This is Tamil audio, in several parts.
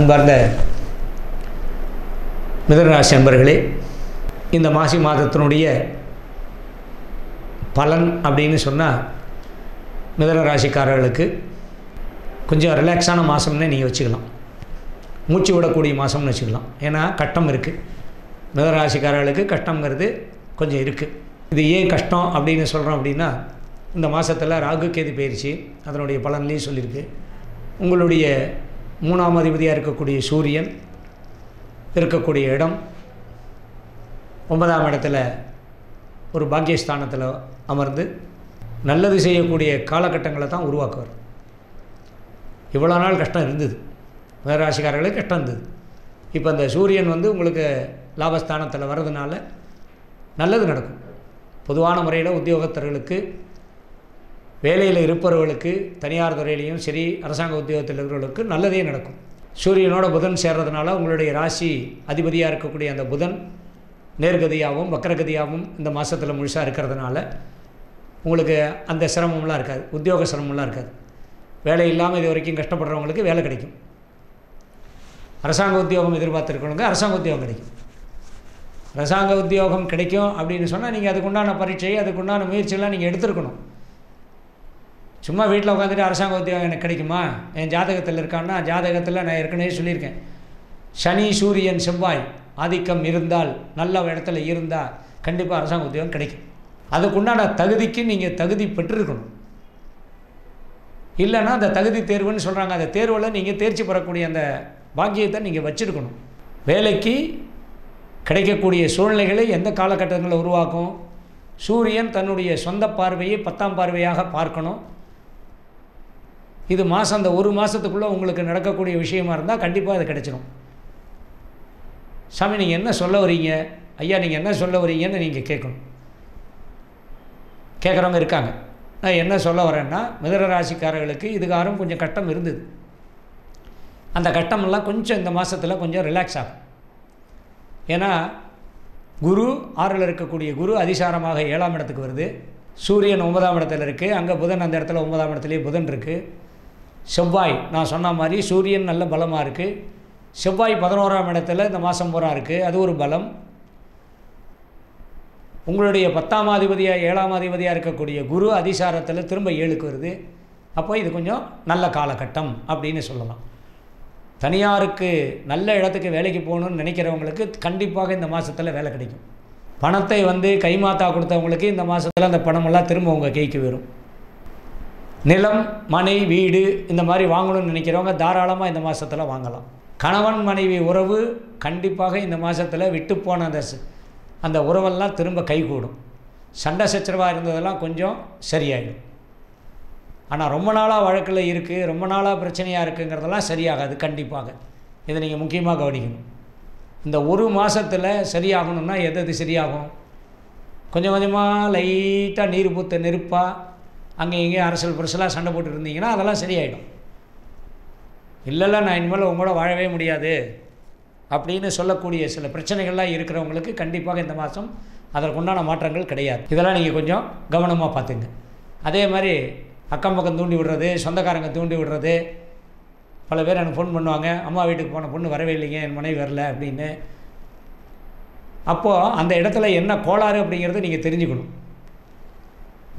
அன்பார்ந்த மிதனராசி அன்பர்களே இந்த மாசி மாதத்தினுடைய பலன் அப்படின்னு சொன்னால் மிதனராசிக்காரர்களுக்கு கொஞ்சம் ரிலாக்ஸான மாதம்னே நீங்கள் வச்சுக்கலாம். மூச்சு விடக்கூடிய மாதம்னு வச்சுக்கலாம். ஏன்னா கட்டம் இருக்குது மிதன ராசிக்காரர்களுக்கு கஷ்டங்கிறது கொஞ்சம் இருக்குது இது ஏன் கஷ்டம் அப்படின்னு சொல்கிறோம் அப்படின்னா இந்த மாதத்தில் ராகு கேது பயிற்சி அதனுடைய பலன்லேயும் சொல்லியிருக்கு உங்களுடைய மூணாம் அதிபதியாக இருக்கக்கூடிய சூரியன் இருக்கக்கூடிய இடம் ஒன்பதாம் இடத்துல ஒரு பாக்கியஸ்தானத்தில் அமர்ந்து நல்லது செய்யக்கூடிய காலகட்டங்களை தான் உருவாக்குவார். இவ்வளோ நாள் கஷ்டம் இருந்தது. மேராசிக்காரர்களுக்கு கஷ்டம் இருந்தது. இப்போ அந்த சூரியன் வந்து உங்களுக்கு லாபஸ்தானத்தில் வர்றதுனால நல்லது நடக்கும். பொதுவான முறையில் உத்தியோகத்தர்களுக்கு வேலையில் இருப்பவர்களுக்கு தனியார் துறையிலையும் சரி அரசாங்க உத்தியோகத்தில் இருக்கிறவர்களுக்கு நல்லதே நடக்கும். சூரியனோட புதன் சேர்றதுனால உங்களுடைய ராசி அதிபதியாக இருக்கக்கூடிய அந்த புதன் நேர்கதியாகவும் வக்கரகதியாகவும் இந்த மாதத்தில் முழுசாக இருக்கிறதுனால உங்களுக்கு அந்த சிரமம்லாம் இருக்காது. உத்தியோக சிரமம்லாம் இருக்காது. வேலை இல்லாமல் இது வரைக்கும் கஷ்டப்படுறவங்களுக்கு வேலை கிடைக்கும். அரசாங்க உத்தியோகம் எதிர்பார்த்துருக்கவங்க அரசாங்க உத்தியோகம் கிடைக்கும். அரசாங்க உத்தியோகம் கிடைக்கும் அப்படின்னு சொன்னால் நீங்கள் அதுக்குண்டான பரீட்சை அதுக்குண்டான முயற்சியெல்லாம் நீங்கள் எடுத்துருக்கணும். சும்மா வீட்டில் உட்காந்துட்டு அரசாங்க உத்தியோகம் எனக்கு கிடைக்குமா? என் ஜாதகத்தில் இருக்கான்னா ஜாதகத்தில் நான் ஏற்கனவே சொல்லியிருக்கேன். சனி சூரியன் செவ்வாய் ஆதிக்கம் இருந்தால் நல்ல இடத்துல இருந்தால் கண்டிப்பாக அரசாங்க உத்தியோகம் கிடைக்கும். அதுக்குண்டான தகுதிக்கு நீங்கள் தகுதி பெற்றிருக்கணும். இல்லைன்னா அந்த தகுதி தேர்வுன்னு சொல்கிறாங்க அந்த தேர்வில் நீங்கள் தேர்ச்சி பெறக்கூடிய அந்த பாக்கியத்தை நீங்கள் வச்சுருக்கணும். வேலைக்கு கிடைக்கக்கூடிய சூழ்நிலைகளை எந்த காலகட்டங்களில் உருவாக்கும்? சூரியன் தன்னுடைய சொந்த பார்வையை பத்தாம் பார்வையாக பார்க்கணும். இது மாதம் அந்த ஒரு மாதத்துக்குள்ளே உங்களுக்கு நடக்கக்கூடிய விஷயமா இருந்தால் கண்டிப்பாக அது கிடச்சிடும் சாமி நீங்கள் என்ன சொல்ல வரீங்க? ஐயா நீங்கள் என்ன சொல்ல வரீங்கன்னு நீங்கள் கேட்கணும். கேட்குறவங்க இருக்காங்க. நான் என்ன சொல்ல வரேன்னா மிதர ராசிக்காரர்களுக்கு இதுகாரம் கொஞ்சம் கட்டம் இருந்தது. அந்த கட்டமெல்லாம் கொஞ்சம் இந்த மாதத்தில் கொஞ்சம் ரிலாக்ஸ் ஆகும். ஏன்னா குரு ஆறில் இருக்கக்கூடிய குரு அதிசாரமாக ஏழாம் இடத்துக்கு வருது. சூரியன் ஒன்பதாம் இடத்துல இருக்குது அங்கே புதன் அந்த இடத்துல ஒன்பதாம் இடத்துலேயே புதன் இருக்குது செவ்வாய் நான் சொன்ன மாதிரி சூரியன் நல்ல பலமாக இருக்குது செவ்வாய் பதினோராம் இடத்துல இந்த மாதம் பூரா இருக்குது அது ஒரு பலம். உங்களுடைய பத்தாம் அதிபதியாக ஏழாம் அதிபதியாக இருக்கக்கூடிய குரு அதிசாரத்தில் திரும்ப ஏழுக்கு வருது. அப்போ இது கொஞ்சம் நல்ல காலகட்டம் அப்படின்னு சொல்லலாம். தனியாருக்கு நல்ல இடத்துக்கு வேலைக்கு போகணுன்னு நினைக்கிறவங்களுக்கு கண்டிப்பாக இந்த மாதத்தில் வேலை கிடைக்கும். பணத்தை வந்து கைமாத்தா கொடுத்தவங்களுக்கு இந்த மாதத்தில் அந்த பணமெல்லாம் திரும்ப உங்கள் கைக்கு வரும். நிலம் மனை வீடு இந்த மாதிரி வாங்கணும்னு நினைக்கிறவங்க தாராளமாக இந்த மாதத்தில் வாங்கலாம். கணவன் மனைவி உறவு கண்டிப்பாக இந்த மாதத்தில் விட்டு போன அந்த அந்த உறவெல்லாம் திரும்ப கைகூடும். சண்டை சச்சரவாக இருந்ததெல்லாம் கொஞ்சம் சரியாயிடும். ஆனால் ரொம்ப நாளாக வழக்கில் இருக்குது ரொம்ப நாளாக பிரச்சனையாக இருக்குங்கிறதெல்லாம் சரியாகாது கண்டிப்பாக. இதை நீங்கள் முக்கியமாக கவனிக்கணும். இந்த ஒரு மாதத்தில் சரியாகணும்னா எது எது சரியாகும்? கொஞ்சம் கொஞ்சமாக லைட்டாக நீர் பூத்த நெருப்பாக அங்கே இங்கேயும் அரசியல் புரசலாக சண்டை போட்டு இருந்தீங்கன்னா அதெல்லாம் சரியாயிடும். இல்லைல்ல நான் இனிமேல் உங்களோட வாழவே முடியாது அப்படின்னு சொல்லக்கூடிய சில பிரச்சனைகள்லாம் இருக்கிறவங்களுக்கு கண்டிப்பாக இந்த மாதம் அதற்குண்டான மாற்றங்கள் கிடையாது. இதெல்லாம் நீங்கள் கொஞ்சம் கவனமாக பார்த்துங்க. அதே மாதிரி அக்கம் பக்கம் தூண்டி விடுறது சொந்தக்காரங்க தூண்டி விடுறது. பல பேர் எனக்கு ஃபோன் பண்ணுவாங்க அம்மா வீட்டுக்கு போன பொண்ணு வரவே இல்லைங்க என் மனைவி வரல அப்படின்னு. அப்போது அந்த இடத்துல என்ன கோளாறு அப்படிங்கிறத நீங்கள் தெரிஞ்சுக்கணும்.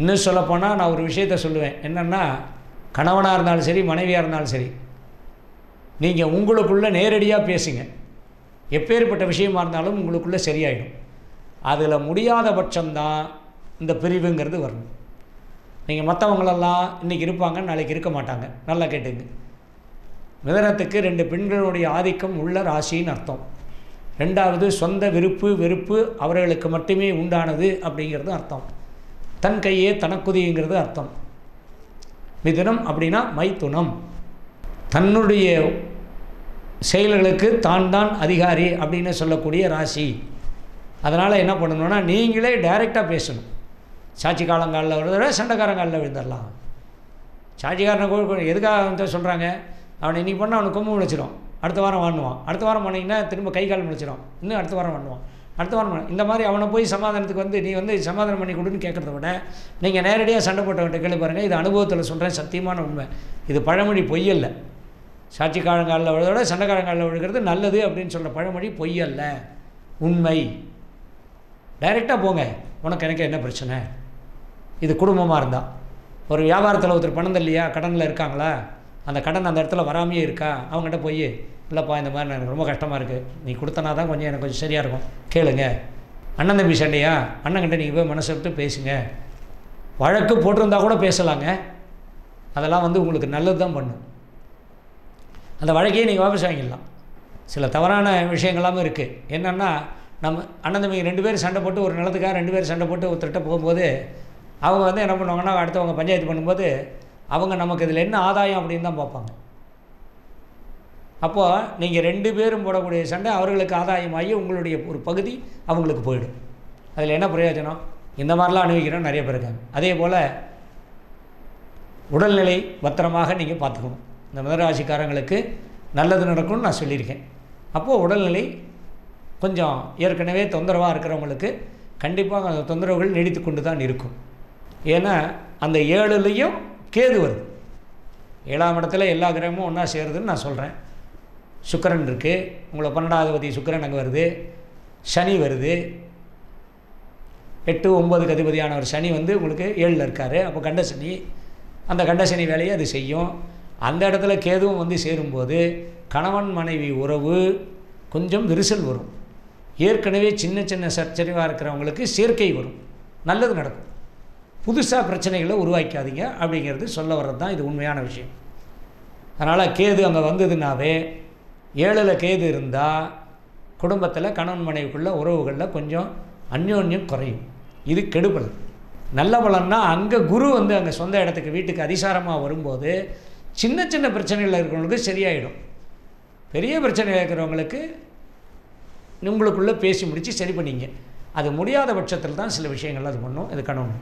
இன்னும் சொல்லப்போனால் நான் ஒரு விஷயத்த சொல்லுவேன். என்னென்னா கணவனாக இருந்தாலும் சரி மனைவியாக இருந்தாலும் சரி நீங்கள் உங்களுக்குள்ளே நேரடியாக பேசுங்க. எப்பேற்பட்ட விஷயமா இருந்தாலும் உங்களுக்குள்ளே சரியாயிடும். அதில் முடியாத பட்சம்தான் இந்த பிரிவுங்கிறது வரணும். நீங்கள் மற்றவங்களெல்லாம் இன்றைக்கி இருப்பாங்க நாளைக்கு இருக்க மாட்டாங்க. நல்லா கேட்டுங்க. மிதனத்துக்கு ரெண்டு பெண்களுடைய ஆதிக்கம் உள்ள ராசின்னு அர்த்தம். ரெண்டாவது சொந்த விருப்பு வெறுப்பு அவர்களுக்கு மட்டுமே உண்டானது அப்படிங்கிறது அர்த்தம். தன் கையே தனக்குதிங்கிறது அர்த்தம். மிதுனம் அப்படின்னா மைத்துனம். தன்னுடைய செயல்களுக்கு தான் தான் அதிகாரி அப்படின்னு சொல்லக்கூடிய ராசி. அதனால் என்ன பண்ணணும்னா நீங்களே டைரெக்டாக பேசணும். சாட்சி காலங்காலில் விழுதுற சண்டைக்காரங்காலில் விழுந்துடலாம் சாட்சிக்காரனை கூட எதுக்காக வந்து சொல்கிறாங்க அவனை இன்றைக்கி பண்ணால் அவனுக்கு கொம்பு முளைச்சிரும். அடுத்த வாரம் வாங்குவான் அடுத்த வாரம் பண்ணிங்கன்னா திரும்ப கை கால் முளைச்சிரும். இன்னும் அடுத்த வாரம் பண்ணுவான் அடுத்த வாரம் இந்த மாதிரி அவனை போய் சமாதானத்துக்கு வந்து நீ வந்து சமாதானம் பண்ணி கொடுன்னு கேட்குறத விட நீங்கள் நேரடியாக சண்டை போட்டவன்ட்ட கேள்வி பாருங்கள் இது அனுபவத்தில் சொல்கிறேன் சத்தியமான உண்மை. இது பழமொழி பொய்யல்ல. சாட்சிக்காரங்காலில் விட சண்டைக்காலங்காலில் விழுகிறது நல்லது அப்படின்னு சொல்கிற பழமொழி பொய்யல்ல. உண்மை. டைரெக்டாக போங்க. உனக்கு எனக்கு என்ன பிரச்சனை? இது குடும்பமாக இருந்தால் ஒரு வியாபாரத்தில் ஒருத்தர் பணம் இல்லையா கடனில் இருக்காங்களா? அந்த கடன் அந்த இடத்துல வராமையே இருக்கா? அவங்ககிட்ட போய் இல்லைப்பா இந்த மாதிரி எனக்கு ரொம்ப கஷ்டமாக இருக்குது நீ கொடுத்தனா தான் கொஞ்சம் எனக்கு கொஞ்சம் சரியாக இருக்கும். கேளுங்க. அண்ணன் தம்பி சண்டையா? அண்ணன்கிட்ட நீங்கள் போய் மனசு விட்டு பேசுங்க. வழக்கு போட்டிருந்தா கூட பேசலாங்க. அதெல்லாம் வந்து உங்களுக்கு நல்லது தான் பண்ணும். அந்த வழக்கையே நீங்கள் வாபஸ் வாங்கிடலாம். சில தவறான விஷயங்களாம் இருக்குது என்னென்னா நம்ம அண்ணன் தம்பி ரெண்டு பேரும் சண்டை போட்டு ஒரு நிலத்துக்காக ரெண்டு பேரும் சண்டை போட்டு ஒருத்தர்கிட்ட போகும்போது அவங்க வந்து என்ன பண்ணுவாங்கன்னா அடுத்தவங்க பஞ்சாயத்து பண்ணும்போது அவங்க நமக்கு இதில் என்ன ஆதாயம் அப்படின்னு தான் பார்ப்பாங்க. அப்போது நீங்கள் ரெண்டு பேரும் போடக்கூடிய சண்டை அவர்களுக்கு ஆதாயமாகி உங்களுடைய ஒரு பகுதி அவங்களுக்கு போயிடும். அதில் என்ன பிரயோஜனம்? இந்த மாதிரிலாம் அனுபவிக்கிறோம் நிறைய பேர் இருக்காங்க. அதே போல் உடல்நிலை பத்திரமாக நீங்கள் பார்த்துக்கணும். இந்த மிதராசிக்காரங்களுக்கு நல்லது நடக்கும்னு நான் சொல்லியிருக்கேன். அப்போது உடல்நிலை கொஞ்சம் ஏற்கனவே தொந்தரவாக இருக்கிறவங்களுக்கு கண்டிப்பாக அந்த தொந்தரவுகள் நீடித்து கொண்டு தான் இருக்கும். ஏன்னா அந்த ஏழுலேயும் கேது வருது. ஏழாம் இடத்துல எல்லா கிரகமும் ஒன்றா சேருதுன்னு நான் சொல்கிறேன் சுக்கரன் இருக்குது உங்களை பன்னெண்டாவதி சுக்கரன் அங்கே வருது. சனி வருது. எட்டு ஒம்பது அதிபதியானவர் சனி வந்து உங்களுக்கு ஏழில் இருக்கார். அப்போ கண்ட சனி அந்த கண்ட சனி வேலையை அது செய்யும். அந்த இடத்துல கேதுவும் வந்து சேரும்போது கணவன் மனைவி உறவு கொஞ்சம் விரிசல் வரும். ஏற்கனவே சின்ன சின்ன சர்ச்சரிவாக இருக்கிறவங்களுக்கு சேர்க்கை வரும். நல்லது நடக்கும். புதுசாக பிரச்சனைகளை உருவாக்காதீங்க அப்படிங்கிறது சொல்ல வர்றது தான் இது உண்மையான விஷயம். அதனால் கேது அங்கே வந்ததுனாவே ஏழில் கேது இருந்தால் குடும்பத்தில் கணவன் மனைவிக்குள்ள உறவுகளில் கொஞ்சம் அந்யோன்யம் குறையும். இது கெடுபலன் நல்ல பலன்னா அங்கே குரு வந்து அங்கே சொந்த இடத்துக்கு வீட்டுக்கு அதிசாரமாக வரும்போது சின்ன சின்ன பிரச்சனைகள் இருக்கிறவங்களுக்கு சரியாயிடும். பெரிய பிரச்சனைகள் இருக்கிறவங்களுக்கு உங்களுக்குள்ளே பேசி முடித்து சரி பண்ணிங்க. அது முடியாத பட்சத்தில் தான் சில விஷயங்கள் அது பண்ணும் இது கணவன்.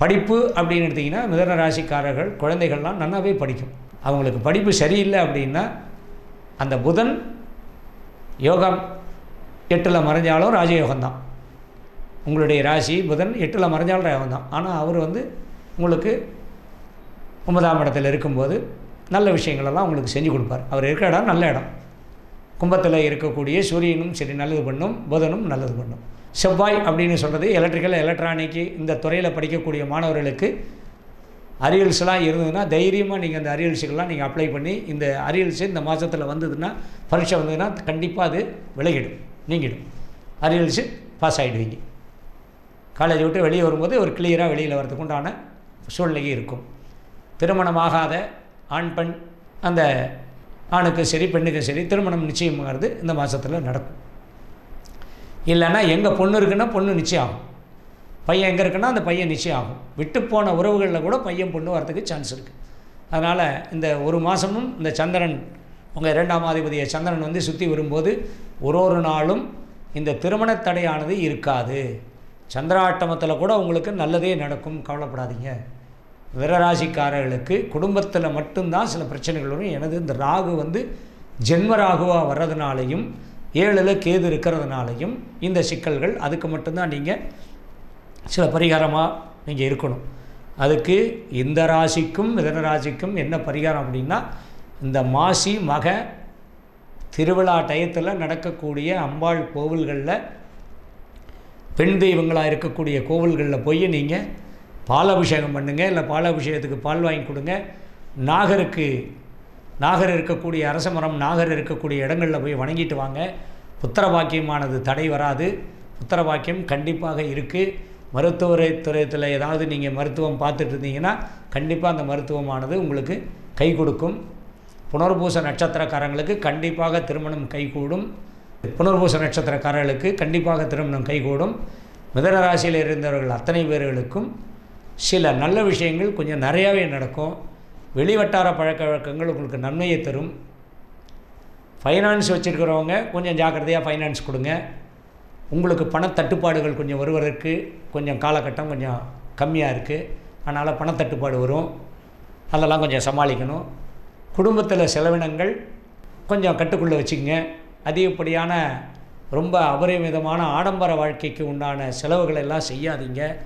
படிப்பு அப்படின்னு எடுத்திங்கன்னா மிதன ராசிக்காரர்கள் குழந்தைகள்லாம் நல்லாவே படிக்கும். அவங்களுக்கு படிப்பு சரியில்லை அப்படின்னா அந்த புதன் யோகம் எட்டில் மறைஞ்சாலும் ராஜயோகம்தான் உங்களுடைய ராசி புதன் எட்டில் மறைஞ்சாலும் யோகம் தான். ஆனால் அவர் வந்து உங்களுக்கு ஒன்பதாம் இடத்துல இருக்கும்போது நல்ல விஷயங்களெல்லாம் உங்களுக்கு செஞ்சு கொடுப்பார். அவர் இருக்கிற இடம் நல்ல இடம். கும்பத்தில் இருக்கக்கூடிய சூரியனும் சரி நல்லது பண்ணும் புதனும் நல்லது பண்ணும். செவ்வாய் அப்படின்னு சொல்கிறது எலக்ட்ரிக்கல் எலக்ட்ரானிக்கு இந்த துறையில் படிக்கக்கூடிய மாணவர்களுக்கு அரியல்ஸ்லாம் இருந்ததுன்னா தைரியமாக நீங்கள் அந்த அரியல்ஸுக்கெல்லாம் நீங்கள் அப்ளை பண்ணி இந்த அரியல்ஸ் இந்த மாதத்தில் வந்ததுன்னா பரீட்சை வந்ததுன்னா கண்டிப்பாக அது விலகிடும் நீங்கிடும். அரியல்ஸு பாஸ் ஆகிடுவீங்க காலேஜ் விட்டு வெளியே வரும்போது ஒரு கிளியராக வெளியில் வரதுக்கு உண்டான சூழ்நிலை இருக்கும். திருமணமாகாத ஆண் பெண் அந்த ஆணுக்கும் சரி பெண்ணுக்கும் சரி திருமணம் நிச்சயமாகிறது இந்த மாதத்தில் நடக்கும். இல்லைன்னா எங்கள் பொண்ணு இருக்குன்னா பொண்ணு நிச்சயம் ஆகும். பையன் எங்கே இருக்குன்னா அந்த பையன் நிச்சயம் ஆகும் விட்டு போன உறவுகளில் கூட பையன் பொண்ணு வரதுக்கு சான்ஸ் இருக்குது அதனால் இந்த ஒரு மாதமும் இந்த சந்திரன் உங்கள் இரண்டாம் அதிபதியை சந்திரன் வந்து சுற்றி வரும்போது ஒரு ஒரு நாளும் இந்த திருமண தடையானது இருக்காது. சந்திராட்டமத்தில் கூட உங்களுக்கு நல்லதே நடக்கும் கவலைப்படாதீங்க. விரராசிக்காரர்களுக்கு குடும்பத்தில் மட்டும்தான் சில பிரச்சனைகள் வரும். எனது இந்த ராகு வந்து ஜென்ம ராகுவாக வர்றதுனாலையும் ஏழில் கேது இருக்கிறதுனாலையும் இந்த சிக்கல்கள் அதுக்கு மட்டும்தான் நீங்கள் சில பரிகாரமாக நீங்கள் இருக்கணும். அதுக்கு இந்த ராசிக்கும் மிதன ராசிக்கும் என்ன பரிகாரம் அப்படின்னா இந்த மாசி மக திருவிழா டயத்தில் நடக்கக்கூடிய அம்பாள் கோவில்களில் பெண் தெய்வங்களாக இருக்கக்கூடிய கோவில்களில் போய் நீங்கள் பாலாபிஷேகம் பண்ணுங்கள் இல்லை பாலாபிஷேகத்துக்கு பால் வாங்கி கொடுங்க. நாகருக்கு நாகர் இருக்கக்கூடிய அரச மரம் நாகர் இருக்கக்கூடிய இடங்களில் போய் வணங்கிட்டு வாங்க. புத்திர பாக்கியமானது தடை வராது. புத்திர பாக்கியம் கண்டிப்பாக இருக்குது மருத்துவரை துறையத்தில் ஏதாவது நீங்கள் மருத்துவம் பார்த்துட்டு இருந்தீங்கன்னா கண்டிப்பாக அந்த மருத்துவமானது உங்களுக்கு கை கொடுக்கும். புனர்பூச நட்சத்திரக்காரங்களுக்கு கண்டிப்பாக திருமணம் கைகூடும் புனர்பூச நட்சத்திரக்காரர்களுக்கு கண்டிப்பாக திருமணம் கைகூடும் மிதன ராசியில் இருந்தவர்கள் அத்தனை பேர்களுக்கும் சில நல்ல விஷயங்கள் கொஞ்சம் நிறையாவே நடக்கும். வெளிவட்டார பழக்க வழக்கங்கள் உங்களுக்கு நன்மையை தரும். ஃபைனான்ஸ் வச்சுருக்கிறவங்க கொஞ்சம் ஜாக்கிரதையாக ஃபைனான்ஸ் கொடுங்க. உங்களுக்கு பணத்தட்டுப்பாடுகள் கொஞ்சம் வருவதற்கு கொஞ்சம் காலகட்டம் கொஞ்சம் கம்மியாக இருக்குது. அதனால் பணத்தட்டுப்பாடு வரும். அதெல்லாம் கொஞ்சம் சமாளிக்கணும். குடும்பத்தில் செலவினங்கள் கொஞ்சம் கட்டுக்குள்ளே வச்சுக்கோங்க. அதிகப்படியான ரொம்ப அபரிமிதமான ஆடம்பர வாழ்க்கைக்கு உண்டான செலவுகள் எல்லாம் செய்யாதீங்க.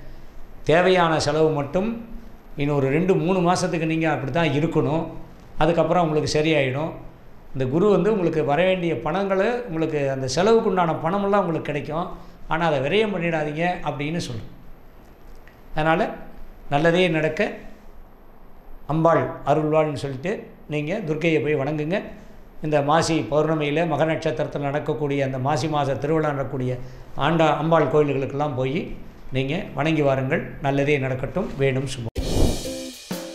தேவையான செலவு மட்டும் இன்னும் ஒரு ரெண்டு மூணு மாதத்துக்கு நீங்கள் அப்படி தான் இருக்கணும். அதுக்கப்புறம் உங்களுக்கு சரியாயிடும். இந்த குரு வந்து உங்களுக்கு வர வேண்டிய பணங்களை உங்களுக்கு அந்த செலவுக்கு உண்டான பணமெல்லாம் உங்களுக்கு கிடைக்கும். ஆனால் அதை விரயம் பண்ணிடாதீங்க அப்படின்னு சொல்லும் அதனால் நல்லதே நடக்க அம்பாள் அருள்வாள்னு சொல்லிட்டு நீங்கள் துர்க்கையை போய் வணங்குங்க. இந்த மாசி பௌர்ணமியில் மக நட்சத்திரத்தில் நடக்கக்கூடிய அந்த மாசி மாத திருவிழா நடக்கக்கூடிய ஆண்டா அம்பாள் கோயில்களுக்கெல்லாம் போய் நீங்கள் வணங்கி வாருங்கள். நல்லதே நடக்கட்டும். வேணும் சும்மா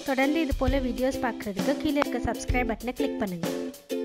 தொடர்ந்து இது போல் வீடியோஸ் பார்க்குறதுக்கு கீழே இருக்க சப்ஸ்கிரைப் பட்டனை கிளிக் பண்ணுங்கள்